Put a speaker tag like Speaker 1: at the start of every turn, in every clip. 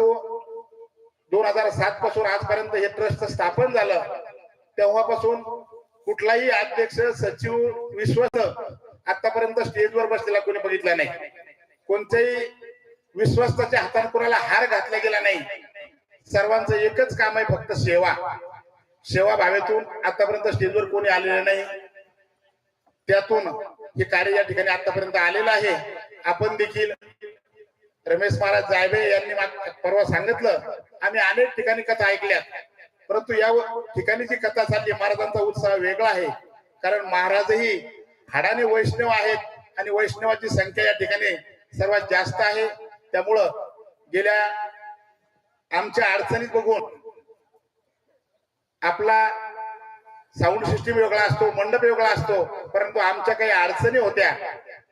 Speaker 1: परंतु दोन हजार सात पासून आजपर्यंत हे ट्रस्ट स्थापन झालं. तेव्हापासून कुठलाही अध्यक्ष सचिव विश्वस्त आतापर्यंत स्टेजवर बसलेला कोणी बघितला नाही. कोणत्याही विश्वस्ताच्या हाताने कोणाला हार घातला गेला नाही. सर्वांचं एकच काम आहे फक्त सेवा. सेवा भावेतून आतापर्यंत स्टेजवर कोणी आलेलं नाही. त्यातून हे कार्य या ठिकाणी आतापर्यंत आलेलं आहे. आपण देखील रमेश महाराज जायबे यांनी परवा सांगितलं. आम्ही अनेक ठिकाणी कथा ऐकल्या. परंतु या ठिकाणी जी कथा चालली महाराजांचा उत्साह वेगळा आहे. कारण महाराजही हाडाने वैष्णव आहेत आणि वैष्णवाची संख्या या ठिकाणी सर्वात जास्त आहे. त्यामुळं गेल्या आमच्या अडचणीत बघून आपला साऊंड सिस्टीम वेगळा असतो मंडप वेगळा असतो. परंतु आमच्या काही अडचणी होत्या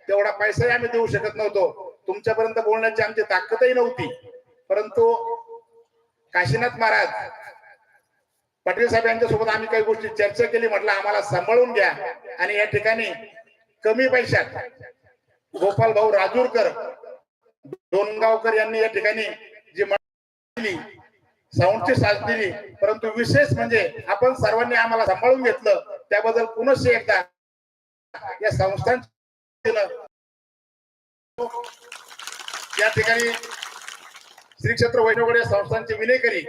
Speaker 1: तेवढा पैसाही आम्ही देऊ शकत नव्हतो. तुमच्यापर्यंत बोलण्याची आमची ताकदही नव्हती. परंतु काशीनाथ महाराज पाटील साहेब यांच्या सोबत आम्ही काही गोष्टी चर्चा केली म्हटलं आम्हाला सांभाळून घ्या. आणि या ठिकाणी कमी पैशात गोपाल भाऊ राजूरकर डोनगावकर यांनी या ठिकाणी जी दिली साऊंडची साथ दिली. परंतु विशेष म्हणजे आपण सर्वांनी आम्हाला सांभाळून घेतलं त्याबद्दल पुनश्च एकदा या संस्थांच्या या ठिकाणी श्री क्षेत्र वैभवगड या संस्थांचे विनयकरी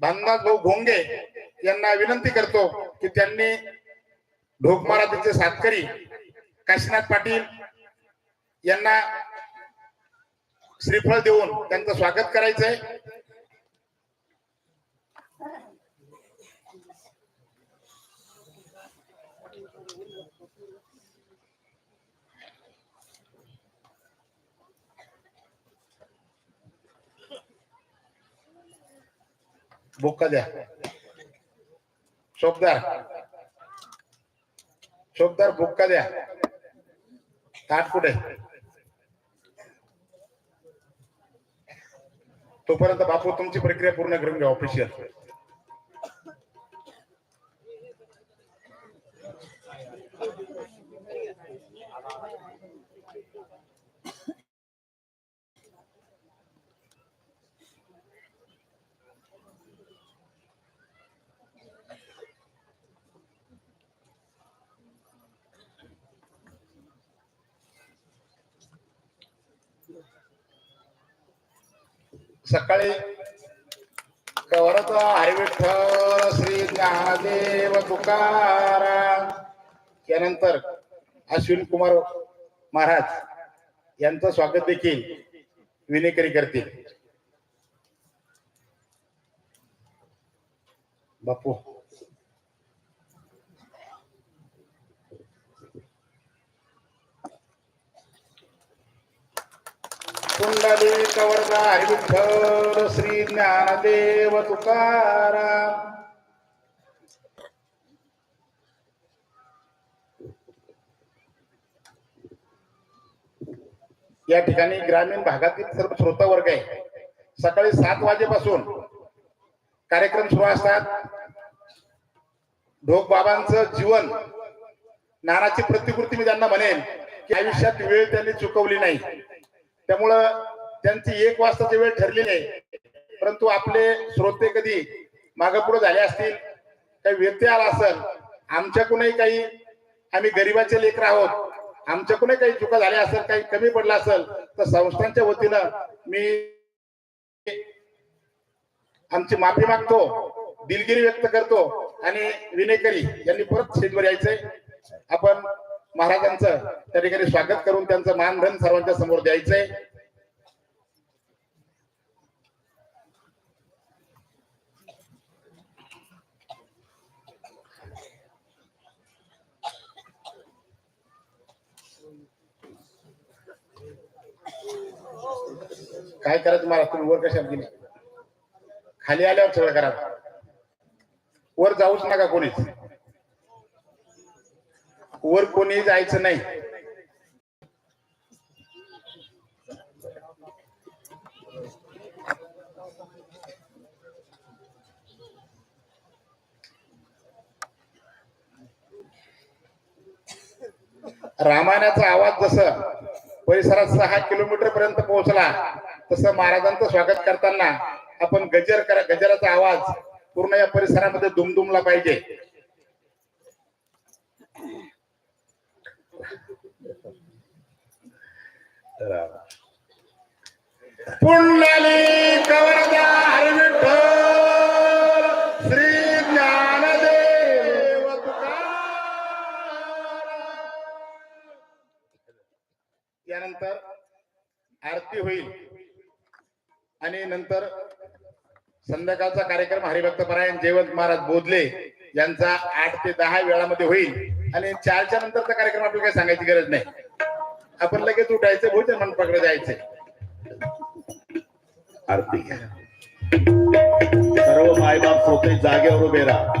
Speaker 1: भानदास भाऊ घोंगे यांना विनंती करतो की त्यांनी ढोक महाराजांचे सातकरी काशीनाथ पाटील यांना श्रीफळ देऊन त्यांचं स्वागत करायचंय. बुक्का द्या शोभदार शोभदार बुक्का द्या ताट कुठे तोपर्यंत बापू तुमची प्रक्रिया पूर्ण करून घ्या ऑफिशियल सकाळी कवरत हरिविठ्ठल श्री ज्ञानदेव तुकाराम. त्यानंतर अश्विन कुमार महाराज यांचं स्वागत देखील विनेकरी करतील. बापू. कुंडली कवरदा हरिविठ्ठल श्री ज्ञानदेव तुकाराम. या ठिकाणी ग्रामीण भागातील सर्व श्रोता वर्ग आहे. सकाळी सात वाजेपासून कार्यक्रम सुरू असतात. ढोक बाबांचं जीवन नानाची प्रतिकृती मी त्यांना म्हणेन की आयुष्यात वेळ त्यांनी चुकवली नाही. त्यामुळं त्यांची एक वाजताची वेळ ठरलेली आहे. परंतु आपले श्रोते कधी मागपुढे झाले असतील काही व्यत्यय आला असेल आमच्याकडूनही काही आम्ही गरिबाचे लेकर आहोत आमच्याकडूनही काही चुका झाल्या असेल काही कमी पडला असेल तर संस्थांच्या वतीनं मी आमची माफी मागतो दिलगिरी व्यक्त करतो आणि विनयकरी यांनी परत स्टेजवर यायचंय. आपण महाराजांचं त्या ठिकाणी स्वागत करून त्यांचं मानधन सर्वांच्या समोर द्यायचंय. काय करायचं मला तुम्ही वर कशा गेले? खाली आल्यावर सगळं करा. वर जाऊच नका कोणीच. वर कोणी जायचं नाही. रामायणाचा आवाज जसं परिसरात सहा किलोमीटर पर्यंत पोहोचला तसं महाराजांचं स्वागत करताना आपण गजर करा गजराचा आवाज पूर्ण या परिसरामध्ये दुमदुमला पाहिजे. पुंडली कवरदा हरिविठ्ठल श्री ज्ञानदेव यानंतर आरती होईल. आणि नंतर संध्याकाळचा कार्यक्रम हरिभक्त परायण जयवंत महाराज बोधले यांचा आठ ते दहा वेळामध्ये होईल. आणि चारच्या नंतरचा कार्यक्रम आपल्याला काही सांगायची गरज नाही. आपण लगेच उठायचं भोजन मंडपाकडे जायचंय आरती घ्या
Speaker 2: सर्व मायबाप श्रोते जागेवर उभे राहा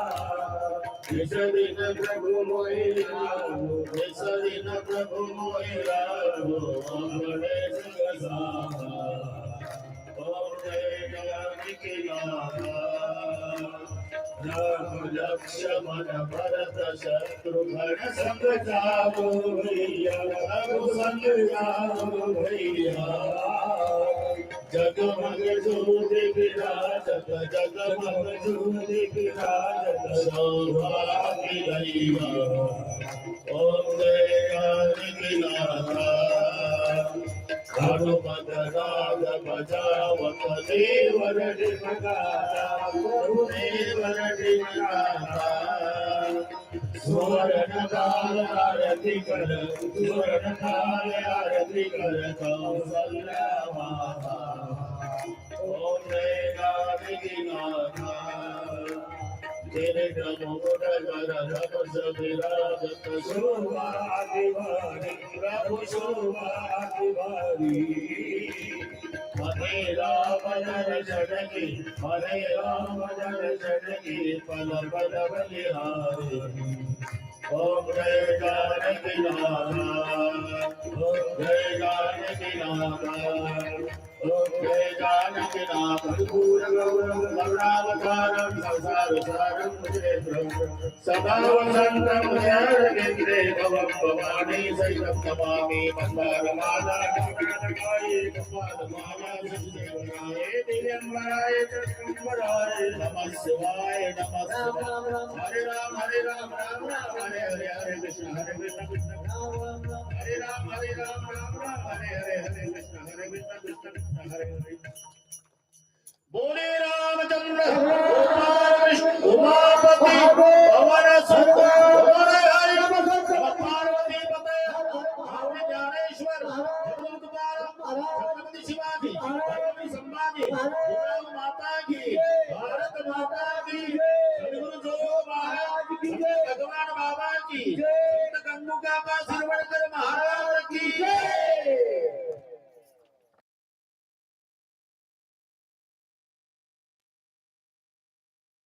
Speaker 2: విషదిన ప్రభు మొయిరాము విషదిన ప్రభు మొయిరాము అమరే సంగసాహ ఓం జయ జగతికి రామ లక్ష్మణ భరత శత్రు భర సంగతాము భయ్యా రఘు సంగతాము భయ్యా जगमग ज्योत विराजत जगमग ज्योत विराजत सौभाग्य दैवा ओम जय जानकी हनुमत राज बजावत देवर डिमगारा प्रभु देवर डिमगारा सुवर्ण काल आरती कर सुवर्ण काल आरती कर कौसल्या माता ओम जय जानकी तेरे कर रब शोभा दिवारी प्रभु शोभा दिवारी हरे राम जन जनकी हरे राम जन जनकी पल पल बलिहारी ओम जय जानकी नाथा ओम जय जानकी नाथा ओम जय जानकी सदा भवानी नमामि दिव्यम्बराय चक्रम्बराय नमः शिवाय नमः हरे राम हरे राम राम राम हरे हरे हरे कृष्ण हरे कृष्ण कृष्ण हरे राम हरे राम राम राम हरे हरे हरे कृष्ण हरे कृष्ण कृष्ण कृष्ण हरे बोले रामचंद्र गोपाल विष्णु उमापति पवन सुत